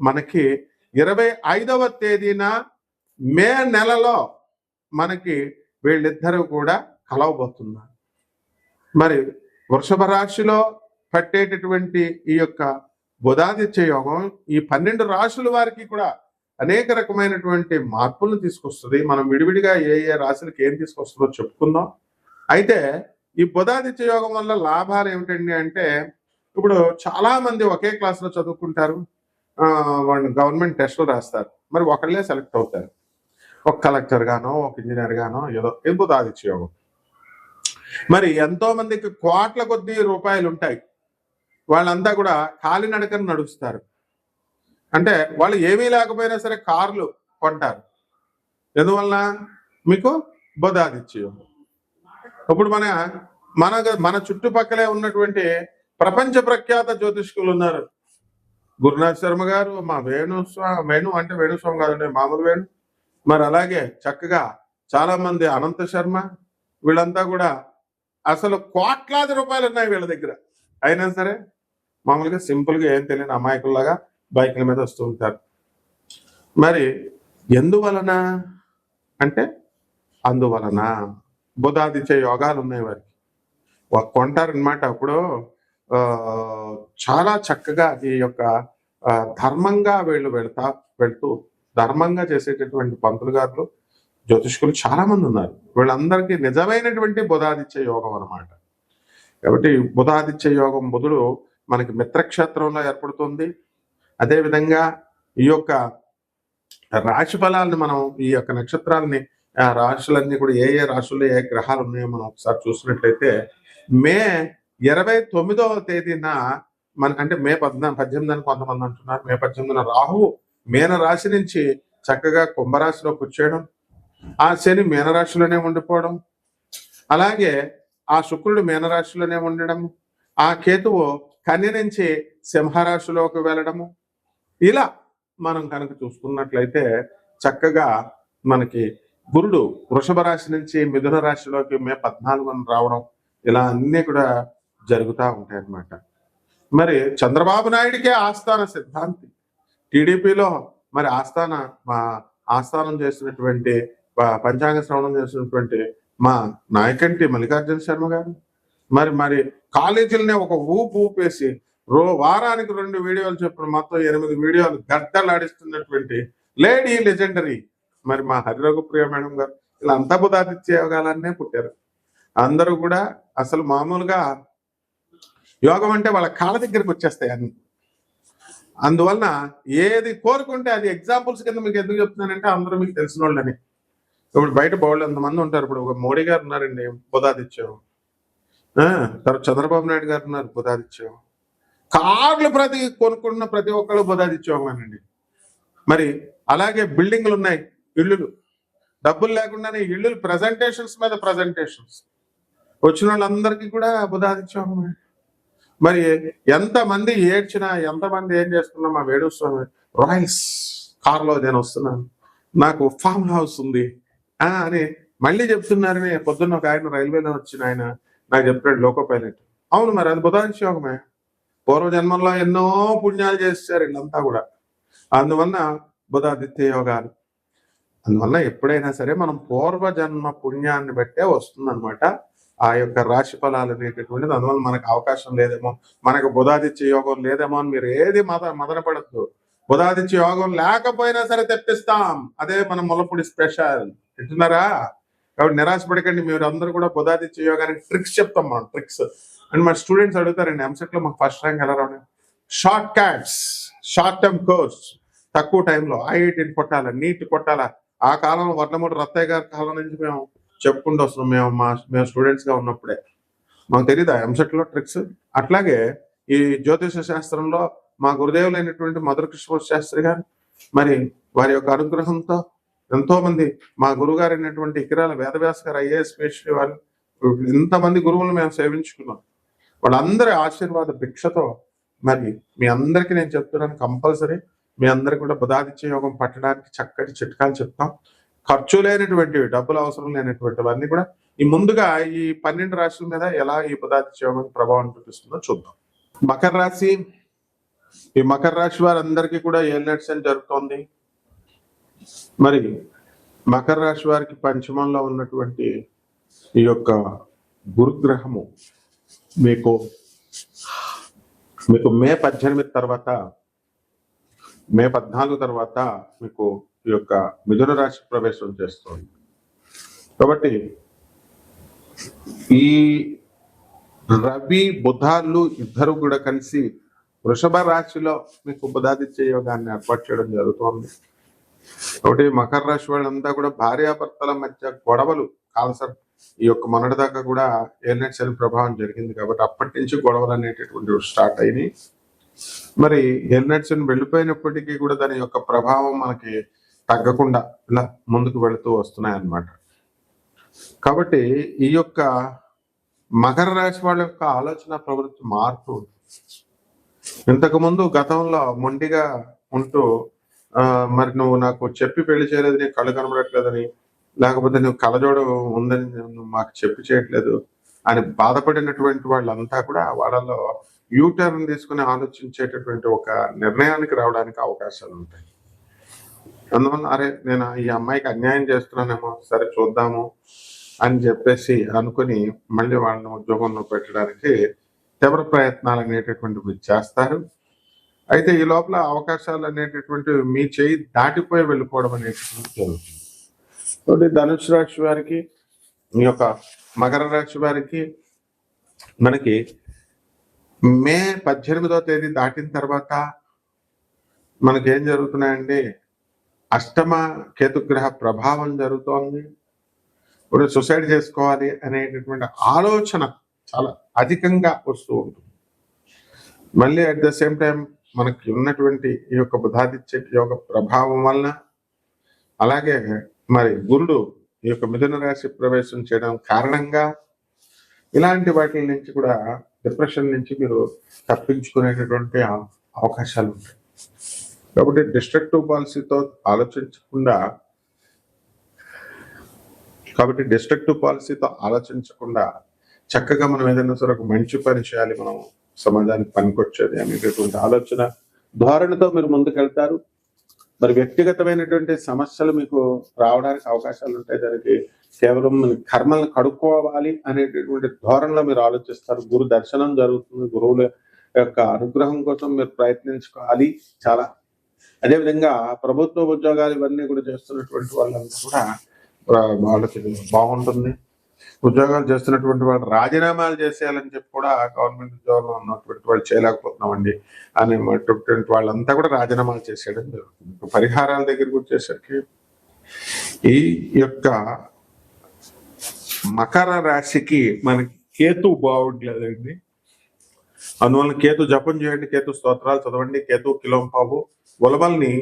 మనకి ఇరవై ఐదవ తేదీన మే నెలలో మనకి వీళ్ళిద్దరూ కూడా కలవబోతున్నారు. మరి వృషభ రాశిలో పట్టేటటువంటి ఈ యొక్క బుధాదిత్య యోగం ఈ పన్నెండు రాశుల వారికి కూడా అనేక రకమైనటువంటి మార్పులను తీసుకొస్తుంది. మనం విడివిడిగా ఏ ఏ రాశులకి ఏం తీసుకొస్తుందో చెప్పుకుందాం. అయితే ఈ బుధాదిత్య యోగం వల్ల లాభాలు ఏమిటండి అంటే ఇప్పుడు చాలా మంది ఒకే క్లాస్లో చదువుకుంటారు. వాళ్ళు గవర్నమెంట్ టెస్టులు రాస్తారు. మరి ఒకళ్ళే సెలెక్ట్ అవుతారు. ఒక కలెక్టర్ గానో ఒక ఇంజనీర్ గానో ఏదో ఇది బుధాదిత్య మరి ఎంతో మందికి కోట్ల కొద్ది రూపాయలు ఉంటాయి. వాళ్ళంతా కూడా కాలినడకన నడుస్తారు. అంటే వాళ్ళు ఏమీ లేకపోయినా సరే కార్లు కొంటారు. ఎందువల్ల మీకు బుధాదిత్య ఇప్పుడు మన మన మన చుట్టుపక్కలే ఉన్నటువంటి ప్రపంచ ప్రఖ్యాత జ్యోతిష్కులు ఉన్నారు. గురునాథ్ శర్మ గారు మా వేణుస్వామి వేణు అంటే వేణుస్వామి కాదండి మామూలు వేణు. మరి అలాగే చక్కగా చాలా మంది అనంత శర్మ వీళ్ళంతా కూడా అసలు కోట్లాది రూపాయలు ఉన్నాయి వీళ్ళ దగ్గర. అయినా సరే మామూలుగా సింపుల్గా ఏం తెలియని అమాయకుల్లాగా బైకుల మీద వస్తూ ఉంటారు. మరి ఎందువలన అంటే అందువలన బుధాదిత్య యోగాలు ఉన్నాయి వారికి. కొంటారనమాట అప్పుడు. చాలా చక్కగా ఈ యొక్క ధర్మంగా వీళ్ళు వెళ్తా వెళ్తూ ధర్మంగా చేసేటటువంటి పంతులు గారులు జ్యోతిష్కులు చాలా మంది ఉన్నారు. వీళ్ళందరికీ నిజమైనటువంటి బుధాదిత్య యోగం అనమాట కాబట్టి బుధాదిత్య యోగం బుధుడు మనకి మిత్రక్షేత్రంలో ఏర్పడుతుంది. అదేవిధంగా ఈ యొక్క రాశి ఫలాలను మనం ఈ యొక్క నక్షత్రాలని రాశులన్నీ కూడా ఏ ఏ రాశుల్లో ఏ గ్రహాలు ఉన్నాయో మనం ఒకసారి చూసినట్లయితే మే ఇరవై తొమ్మిదవ తేదీన మన అంటే మే పద్నా పద్దెనిమిది కొంతమంది అంటున్నారు. మే పద్దెనిమిదిన రాహువు మీన రాశి నుంచి చక్కగా కుంభరాశిలో వచ్చేయడం ఆ శని మీనరాశిలోనే ఉండిపోవడం అలాగే ఆ శుక్రుడు మీనరాశిలోనే ఉండడం ఆ కేతువు కన్య నుంచి సింహరాశిలోకి వెళ్ళడము. ఇలా మనం కనుక చూసుకున్నట్లయితే చక్కగా మనకి గురుడు వృషభ రాశి నుంచి మిథున రాశిలోకి మే పద్నాలుగున రావడం ఇలా అన్నీ కూడా జరుగుతూ ఉంటాయి అన్నమాట. మరి చంద్రబాబు నాయుడికే ఆస్థాన సిద్ధాంతి. టీడీపీలో మరి ఆస్థాన మా ఆస్థానం చేసినటువంటి పంచాంగ శ్రవణం చేసినటువంటి మా నాయకంటి మల్లికార్జున శర్మ గారు. మరి మరి కాలేజీలనే ఒక ఊపు ఊపేసి రో వారానికి రెండు వీడియోలు చెప్పిన మొత్తం ఎనిమిది వీడియోలు గద్దలాడిస్తున్నటువంటి లేడీ లెజెండరీ. మరి మా హరిరఘుప్రియ మేడం గారు ఇలా అంతా బుధాదిత్య యోగాలన్నే పుట్టారు. అందరూ కూడా అసలు మామూలుగా యోగం అంటే వాళ్ళ కాళ్ళ దగ్గరికి వచ్చేస్తాయి అన్ని. అందువలన ఏది కోరుకుంటే అది ఎగ్జాంపుల్స్ కింద మీకు ఎందుకు చెప్తున్నానంటే అందరూ మీకు తెలిసిన వాళ్ళని ఇప్పుడు బయట బౌళ్ళు ఎంతమంది ఉంటారు. ఇప్పుడు ఒక మోడీ గారు ఉన్నారండి బుధాదిత్యం. తర్వాత చంద్రబాబు నాయుడు గారు ఉన్నారు బుధాదిత్యం. కార్లు ప్రతి కొనుక్కున్న ప్రతి ఒక్కళ్ళు బుధాదిత్యోగమేనండి మరి అలాగే బిల్డింగ్లు ఉన్నాయి ఇల్లులు. డబ్బులు లేకుండానే ఇల్లులు ప్రజెంటేషన్స్ మీద ప్రజెంటేషన్స్ వచ్చిన వాళ్ళందరికీ కూడా బుధాదిత్యోగమే మరి ఎంతమంది ఏడ్చినా ఎంతమంది ఏం చేస్తున్నా మా వేణుస్వామి రైస్ కారులో నేను వస్తున్నాను. నాకు ఫామ్ హౌస్ ఉంది. ఆ అని మళ్ళీ చెప్తున్నారని పొద్దున్న ఒక ఆయన రైల్వేలో వచ్చిన ఆయన నాకు చెప్తున్నాడు లోకో పైలట్. అవును మరి అది బుధాంశయోగమే పూర్వ పూర్వజన్మంలో ఎన్నో పుణ్యాలు చేస్తారు వీళ్ళంతా కూడా. అందువల్ల బుధాదిత్య యోగాలు. అందువల్ల ఎప్పుడైనా సరే మనం పూర్వజన్మ పుణ్యాన్ని బట్టే వస్తుందన్నమాట. ఆ యొక్క రాశి ఫలాలు అనేటటువంటిది అందువల్ల మనకు అవకాశం లేదేమో మనకు బుధాదిత్య యోగం లేదేమో అని మీరు ఏది మద మదనపడద్దు. బుధాదిత్య యోగం లేకపోయినా సరే తెప్పిస్తాం. అదే మన ములపూడి స్పెషల్. తింటున్నారా కాబట్టి నిరాశపడకండి. మీరు అందరూ కూడా బుధాదిత్య యోగానికి ట్రిక్స్ చెప్తాం మనం ట్రిక్స్. అండ్ మా స్టూడెంట్స్ అడుగుతారండి ఎంసెట్లో మాకు ఫస్ట్ ర్యాంక్ ఎలా రావడం? Shortcuts short term course. తక్కువ టైంలో ఐఐటీని కొట్టాలా నీట్ కొట్టాలా? ఆ కాలంలో వర్ణమూడి రత్తయ్య గారి కాలం నుంచి మేము చెప్పుకుంటూ వస్తున్నాం. మేము మా మేము స్టూడెంట్స్గా ఉన్నప్పుడే. మాకు తెలియదు ఎంసెట్లో ట్రిక్స్ అట్లాగే ఈ జ్యోతిష శాస్త్రంలో మా గురుదేవులైనటువంటి మధుర కృష్ణ శాస్త్రి గారు మరి వారి యొక్క అనుగ్రహంతో ఎంతో మంది మా గురుగారు అయినటువంటి ఇకిరాల వేదవ్యాస గారు ఐఏఎస్ పేషి వారు ఇంతమంది గురువులు మేము సేవించుకున్నాం. వాళ్ళందరి ఆశీర్వాద భిక్షతో మరి మీ అందరికీ నేను చెప్తున్నాను కంపల్సరీ. మీ అందరికి కూడా బుధాదిత్య యోగం పట్టడానికి చక్కటి చిట్కాలు చెప్తాం. ఖర్చు లేనటువంటివి డబ్బులు అవసరం లేనటువంటివన్నీ కూడా ఈ ముందుగా ఈ పన్నెండు రాశుల మీద ఎలా ఈ పదార్థ చేయడానికి ప్రభావం చూపిస్తుందో చూద్దాం. మకర రాశి ఈ మకర రాశి వారందరికీ కూడా ఏలినట్స్ అని జరుగుతోంది. మరి మకర రాశి వారికి పంచమంలో ఉన్నటువంటి ఈ యొక్క గురుగ్రహము మీకు మీకు మే పద్దెనిమిది తర్వాత మే పద్నాలుగు తర్వాత మీకు ఈ యొక్క మిథున రాశి ప్రవేశం చేస్తుంది. కాబట్టి ఈ రవి బుధాలు ఇద్దరు కూడా కలిసి వృషభ రాశిలో మీకు బుధాదిత్య యోగాన్ని ఏర్పాటు చేయడం జరుగుతోంది. కాబట్టి మకర రాశి వాళ్ళంతా కూడా భార్యాభర్తల మధ్య గొడవలు కాల్సర్ ఈ యొక్క మొన్నటి దాకా కూడా ఏలినట్ శని ప్రభావం జరిగింది కాబట్టి అప్పటి నుంచి గొడవలు అనేటటువంటివి స్టార్ట్ అయినాయి. మరి ఎల్నట్స్ వెళ్ళిపోయినప్పటికీ కూడా దాని యొక్క ప్రభావం మనకి తగ్గకుండా ఇలా ముందుకు వెళుతూ వస్తున్నాయి అన్నమాట కాబట్టి ఈ యొక్క మకర రాశి వాళ్ళ యొక్క ఆలోచన ప్రవృత్తి మార్పు ఇంతకుముందు గతంలో మొండిగా ఉంటూ మరి నువ్వు నాకు చెప్పి పెళ్ళి చేయలేదు నీకు కళ్ళు కనబడట్లేదని లేకపోతే నువ్వు కళ్ళజోడు ఉందని నువ్వు మాకు చెప్పి చేయట్లేదు అని బాధపడినటువంటి వాళ్ళంతా కూడా వాళ్ళలో యూటర్న్ తీసుకుని ఆలోచించేటటువంటి ఒక నిర్ణయానికి రావడానికి అవకాశాలు ఉంటాయి. అందువల్ల అరే నేను ఈ అమ్మాయికి అన్యాయం చేస్తున్నానేమో సరే చూద్దాము అని చెప్పేసి అనుకుని మళ్ళీ వాళ్ళని ఉద్యోగంలో పెట్టడానికి తీవ్ర ప్రయత్నాలు అనేటటువంటివి చేస్తారు. అయితే ఈ లోపల అవకాశాలు అనేటటువంటివి మీ చేయి దాటిపోయి వెళ్ళిపోవడం అనేటటువంటి జరుగుతుంది. కాబట్టి ధనుసు రాశి వారికి ఈ యొక్క మకర రాశి వారికి మనకి మే పద్దెనిమిదో తేదీ దాటిన తర్వాత మనకేం జరుగుతున్నాయండి అష్టమ కేతుగ్రహ ప్రభావం జరుగుతోంది. ఇప్పుడు సుసైడ్ చేసుకోవాలి అనేటటువంటి ఆలోచన చాలా అధికంగా వస్తూ ఉంటుంది. మళ్ళీ అట్ ద సేమ్ టైం మనకి ఉన్నటువంటి ఈ యొక్క బుధాదిత్య యోగ ప్రభావం వలన అలాగే మరి గురుడు ఈ యొక్క మిథున రాశి ప్రవేశం చేయడం కారణంగా ఇలాంటి వాటి నుంచి కూడా డిప్రెషన్ నుంచి మీరు తప్పించుకునేటటువంటి అవకాశాలు ఉంటాయి. కాబట్టి డిస్ట్రక్టివ్ పాలసీతో ఆలోచించకుండా కాబట్టి డిస్ట్రక్టివ్ పాలసీతో ఆలోచించకుండా చక్కగా మనం ఏదైనా సరే ఒక మంచి పని చేయాలి మనం సమాజానికి పనికొచ్చేది అనేటటువంటి ఆలోచన ధోరణితో మీరు ముందుకెళ్తారు. మరి వ్యక్తిగతమైనటువంటి సమస్యలు మీకు రావడానికి అవకాశాలు ఉంటాయి. దానికి కేవలం మన కర్మలను కడుక్కోవాలి అనేటటువంటి ధోరణిలో మీరు ఆలోచిస్తారు. గురు దర్శనం జరుగుతుంది. గురువుల యొక్క అనుగ్రహం కోసం మీరు ప్రయత్నించుకోవాలి. చాలా అదేవిధంగా ప్రభుత్వ ఉద్యోగాలు ఇవన్నీ కూడా చేస్తున్నటువంటి వాళ్ళంతా కూడా ఆ, వాళ్ళకి బాగుంటుంది. ఉద్యోగాలు చేస్తున్నటువంటి వాళ్ళు రాజీనామాలు చేసేయాలని చెప్పి కూడా గవర్నమెంట్ ఉద్యోగంలో ఉన్నటువంటి వాళ్ళు చేయలేకపోతున్నామండి. అనేటువంటి వాళ్ళంతా కూడా రాజీనామాలు చేసేయడం జరుగుతుంది. పరిహారాల దగ్గరికి వచ్చేసరికి ఈ యొక్క మకర రాశికి మనకి కేతు బాగుండలేదండి. అందువల్ల కేతు జపం చేయండి కేతు స్తోత్రాలు చదవండి కేతు కిలోంపావు ఉలవల్ని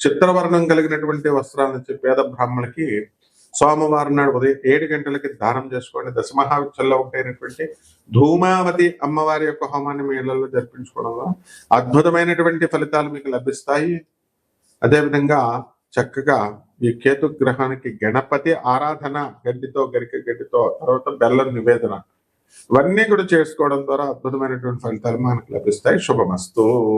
చిత్రవర్ణం కలిగినటువంటి వస్త్రాలను ఇచ్చి పేద బ్రాహ్మణులకి సోమవారం నాడు ఉదయం ఏడు గంటలకి దానం చేసుకోండి. దశమహావిచ్చల్లో ఒకటైనటువంటి ధూమావతి అమ్మవారి యొక్క హోమాన్ని మీ ఇళ్ళలో జరిపించుకోవడం వల్ల అద్భుతమైనటువంటి ఫలితాలు మీకు లభిస్తాయి. అదేవిధంగా చక్కగా ఈ కేతు గ్రహానికి గణపతి ఆరాధన గడ్డితో గరిక గడ్డితో తర్వాత బెల్లం నివేదన. ఇవన్నీ కూడా చేసుకోవడం ద్వారా అద్భుతమైనటువంటి ఫలితాలు మనకు లభిస్తాయి. శుభమస్తు.